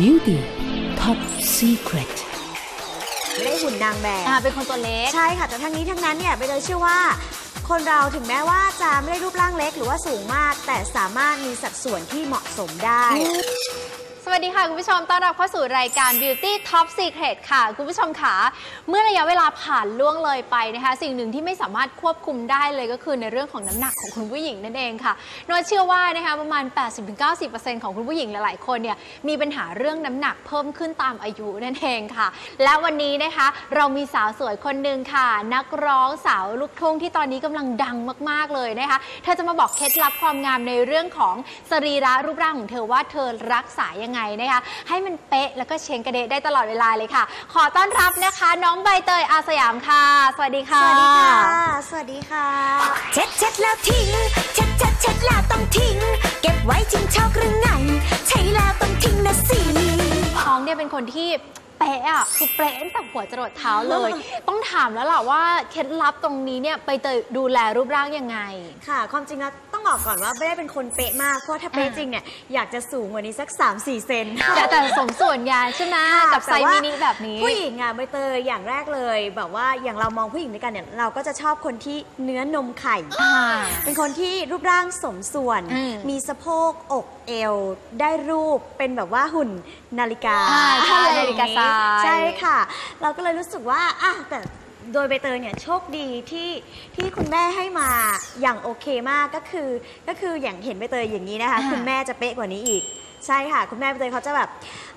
Beauty Top Secret ไม่ได้หุ่นนางแบบอ่าเป็นคนตัวเล็ก ใช่ค่ะ แต่ทั้งนี้ทั้งนั้นเนี่ยใบเตยเชื่อว่า คนเราถึงแม้ว่าจะไม่ได้รูปร่างเล็กหรือว่าสูงมาก แต่สามารถมีสัดส่วนที่เหมาะสมได้ส วัสดีค่ะ คุณผู้ชมต้อนรับเข้าสู่รายการ Beauty Top Secret ค่ะ คุณผู้ชมค่ะ เมื่อระยะเวลาผ่านล่วงเลยไปนะคะ สิ่งหนึ่งที่ไม่สามารถควบคุมได้เลยก็คือในเรื่องของน้ำหนักของคุณผู้หญิงนั่นเองค่ะโนยเชื่อว่านะคะประมาณ 80-90%ของคุณผู้หญิงหลาย ๆ คนเนี่ยมีปัญหาเรื่องน้ำหนักเพิ่มขึ้นตามอายุนั่นเองค่ะ และวันนี้นะคะเรามีสาวสวยคนหนึ่งค่ะ นักร้องสาวลูกทุ่งที่ตอนนี้กำลังดังมาก ๆ เลยนะคะเธอจะมาบอกเคล็ดลับความงามในเรื่องของสรีระรูปร่างของเธอว่าเธอรักษายังไงนะคะให้มันเป๊ะแล้วก็เชงกระเดะได้ตลอดเวลาเลยค่ะ ขอต้อนรับนะคะ น้องใบเตยอาสยามค่ะ สวัสดีค่ะ สวัสดีค่ะ สวัสดีค่ะ เช็ดเช็ดแล้วทิ้ง เช็ดเช็ดเช็ดแล้วต้องทิ้ง เก็บไว้จริงชอบหรือไง ใช้แล้วต้องทิ้งนะสิน้องเนี่ยเป็นคนที่ เป๊ะอะคือเป๊ะตั้งแต่หัวจรดเท้าเลย ต้องถามแล้วล่ะว่าเคล็ดลับตรงนี้เนี่ยไปเตยดูแลรูปร่างยังไง ค่ะ ความจริงแล้วต้องบอกก่อนว่าไม่ได้เป็นคนเป๊ะมาก เพราะถ้าเป๊ะจริงเนี่ยอยากจะสูงกว่านี้สัก 3-4 เซนแต่แต่สมส่วนยาใช่ไหมค่ะกับไซแต่ส์ว่ามินิแบบนี้ ผู้หญิงอะใบเตยอย่างแรกเลยแบบว่าอย่างเรามองผู้หญิงด้วยกันเนี่ยเราก็จะชอบคนที่เนื้อนมไข่อ่าเป็นคนที่รูปร่างสมส่วนอืมมีสะโพกอกเอวได้รูปเป็นแบบว่าหุ่นนาฬิกาอ่าใช่อะไรอย่งนาฬิกาทรายใช่ค่ะ เราก็เลยรู้สึกว่าอะแต่ โดยใบเตยเนี่ยโชคดีที่ที่คุณแม่ให้มาอย่างโอเคมากก็คือ ก็คืออย่างเห็นใบเตยอย่างนี้นะคะอ่าคุณแม่จะเป๊ะกว่านี้อีก ใช่ค่ะ คุณแม่ใบเตยเขาจะแบบ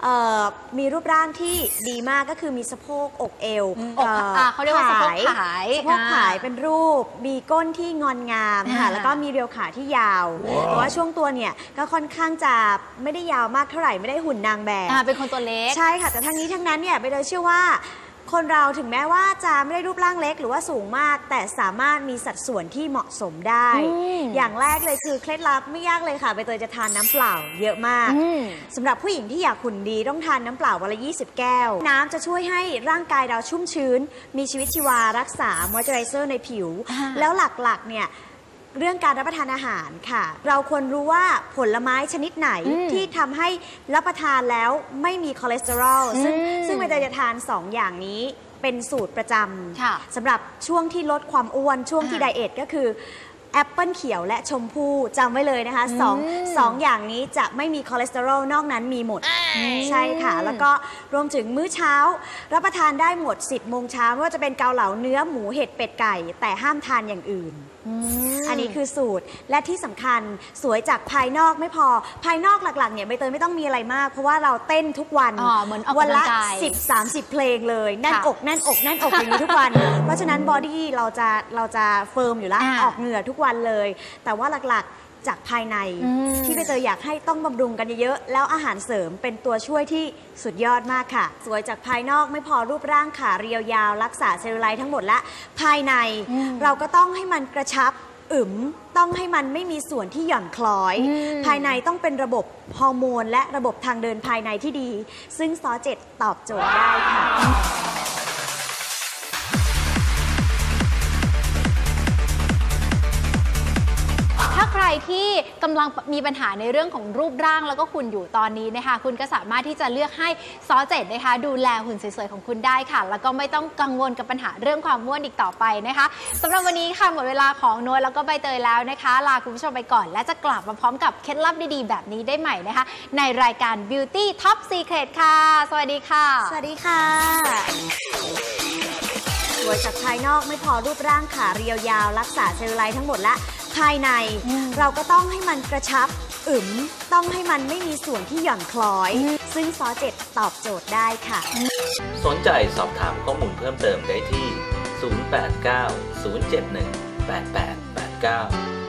เอ่อมีรูปร่างที่ดีมากก็คือมีสะโพกอกเอวอกอ่าเขาเรียกว่าสะโพกผายสะโพกผายเป็นรูป มีก้นที่งอนงามค่ะ อ่า แล้วก็มีเรียวขาที่ยาวแต่ว่าช่วงตัวเนี่ยก็ค่อนข้างจะไม่ได้ยาวมากเท่าไหร่ไม่ได้หุ่นนางแบบ อ่าเป็นคนตัวเล็ก ใช่ค่ะ แต่ทั้งนี้ทั้งนั้นเนี่ยใบเตยเชื่อว่า คนเราถึงแม้ว่าจะไม่ได้รูปร่างเล็กหรือว่าสูงมาก แต่สามารถมีสัดส่วนที่เหมาะสมได้อืมอย่างแรกเลยคือเคล็ดลับไม่ยากเลยค่ะใบเตยจะทานน้ำเปล่าเยอะมากอืมสำหรับผู้หญิงที่อยากหุ่นดีต้องทานน้ำเปล่าวันละ 20 แก้ว น้ำจะช่วยให้ร่างกายเราชุ่มชื้น มีชีวิตชีวารักษามอยเจอไรเซอร์ในผิวอ่าแล้วหลักๆเนี่ย เรื่องการรับประทานอาหารค่ะ เราควรรู้ว่าผลไม้ชนิดไหนอืมที่ทำให้รับประทานแล้วไม่มีคอเลสเตอรอลซึ่งอืมซึ่งใบเตยจะทาน 2 อย่างนี้เป็นสูตรประจค่ะำสำหรับช่วงที่ลดความอ้วนช่วงที่อ่าไดเอทก็คือแอปเปิลเขียวและชมพู่จำไว้เลยนะคะสองอืมสองอย่างนี้จะไม่มีคอเลสเตอรอลนอกนั้นมีหมด ใช่ค่ะ แล้วก็รวมถึงมื้อเช้า รับประทานได้หมด 10โมงเช้าไม่ว่าจะเป็นเกาเหลาเนื้อหมูเห็ดเป็ดไก่ แต่ห้ามทานอย่างอื่นอันนี้คือสูตรและที่สำคัญสวยจากภายนอกไม่พอภายนอกหลักๆเนี่ยใบเตยไม่ต้องมีอะไรมาก เพราะว่าเราเต้นทุกวันอ๋อเหมือนออกวันละกำลังกาย 10 30 เพลงเลยแน่นค่ะอกแน่นอกแน่นอกอย่างนี้ทุกวัน เพราะฉะนั้นบอดี้เราจะเราจะเฟิร์มอยู่แล้วอ่า ออกเหงื่อทุกวันเลย แต่ว่าหลักๆ จากภายใน อืม ที่ใบเตยอยากให้ต้องบำรุงกันเยอะๆแล้วอาหารเสริมเป็นตัวช่วยที่สุดยอดมากค่ะ สวยจากภายนอกไม่พอรูปร่างขาเรียวยาว รักษาเซลลูไลท์ทั้งหมดและภายในอืมเราก็ต้องให้มันกระชับอึมต้องให้มันไม่มีส่วนที่หย่อนคล้อย อืม ภายในต้องเป็นระบบฮอร์โมน และระบบทางเดินภายในที่ดี ซึ่งซอเจ็ดตอบโจทย์ได้ค่ะ กำลังมีปัญหาในเรื่องของรูปร่างแล้วก็หุ่นอยู่ตอนนี้นะคะ คุณก็สามารถที่จะเลือกให้ซอเจ็ดนะคะ ดูแลหุ่นสวยๆของคุณได้ค่ะ แล้วก็ไม่ต้องกังวลกับปัญหาเรื่องความม้วนอีกต่อไปนะคะสำหรับวันนี้ค่ะหมดเวลาของโน้ตแล้วก็ใบเตยแล้วนะคะ ลาคุณผู้ชมไปก่อน และจะกลับมาพร้อมกับเคล็ดลับดีๆ แบบนี้ได้ใหม่นะคะ ในรายการ Beauty Top Secret ค่ะ สวัสดีค่ะ สวัสดีค่ะสวยจากภายนอกไม่พอรูปร่างขาเรียวยาว รักษาเซลลูไลท์ทั้งหมดและ ภายในอืมเราก็ต้องให้มันกระชับอึมต้องให้มันไม่มีส่วนที่หย่อนคล้อย ซึ่งซอเจ็ดตอบโจทย์ได้ค่ะ สนใจสอบถามข้อมูลเพิ่มเติมได้ที่ 089 071 8889